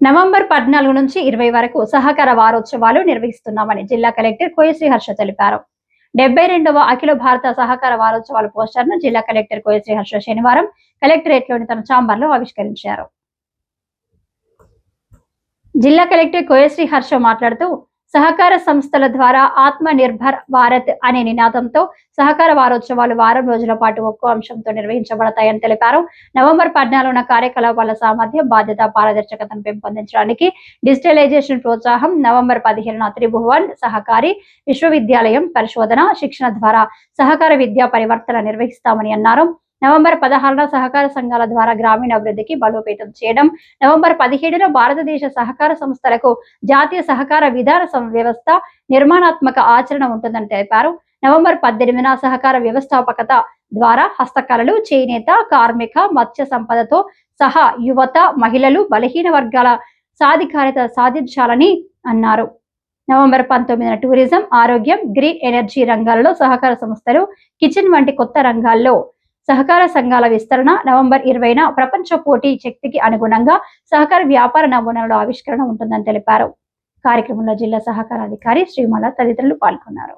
November పద్నాలుగు నుంచి ఇరవై వరకు సహకార వారోత్సవాలు నిర్వహిస్తున్నామని జిల్లా కలెక్టర్ కోయశ్రీ హర్ష తెలిపారు. డెబ్బై రెండవ అఖిల భారత సహకార వారోత్సవాల పోస్టర్ను జిల్లా కలెక్టర్ కోయశ్రీ హర్ష శనివారం కలెక్టరేట్లోని తన ఛాంబర్లో ఆవిష్కరించారు. జిల్లా కలెక్టర్ కోయశ్రీ హర్ష మాట్లాడుతూ సహకార సంస్థల ద్వారా ఆత్మ నిర్భర్ భారత్ అనే నినాదంతో సహకార వారోత్సవాలు వారం రోజుల పాటు ఒక్కో అంశంతో నిర్వహించబడతాయని తెలిపారు. నవంబర్ పద్నాలుగున కార్యకలాపాల సామర్థ్యం బాధ్యత పారదర్శకతను పెంపొందించడానికి డిజిటలైజేషన్ ప్రోత్సాహం నవంబర్ పదిహేనున త్రిభువన్ సహకారి విశ్వవిద్యాలయం పరిశోధన శిక్షణ ద్వారా సహకార విద్యా పరివర్తన నిర్వహిస్తామని అన్నారు. నవంబర్ పదహారున సహకార సంఘాల ద్వారా గ్రామీణ అభివృద్ధికి బలోపేతం చేయడం నవంబర్ పదిహేడున భారతదేశ సహకార సంస్థలకు జాతీయ సహకార విధాన సం- వ్యవస్థ నిర్మాణాత్మక ఆచరణ ఉంటుందని తెలిపారు. నవంబర్ పద్దెనిమిదిన సహకార వ్యవస్థాపకత ద్వారా హస్తకళలు చేనేత కార్మిక మత్స్య సంపదతో సహా యువత మహిళలు బలహీన వర్గాల సాధికారిత సాధించాలని అన్నారు. నవంబర్ పంతొమ్మిదిన టూరిజం ఆరోగ్యం గ్రీన్ ఎనర్జీ రంగాలలో సహకార సంస్థలు కిచెన్ వంటి కొత్త రంగాల్లో సహకార సంఘాల విస్తరణ నవంబర్ ఇరవైన ప్రపంచ పోటీ శక్తికి అనుగుణంగా సహకార వ్యాపార నమూనాల ఆవిష్కరణ ఉంటుందని తెలిపారు. కార్యక్రమంలో జిల్లా సహకార అధికారి శ్రీమల తదితరులు పాల్గొన్నారు.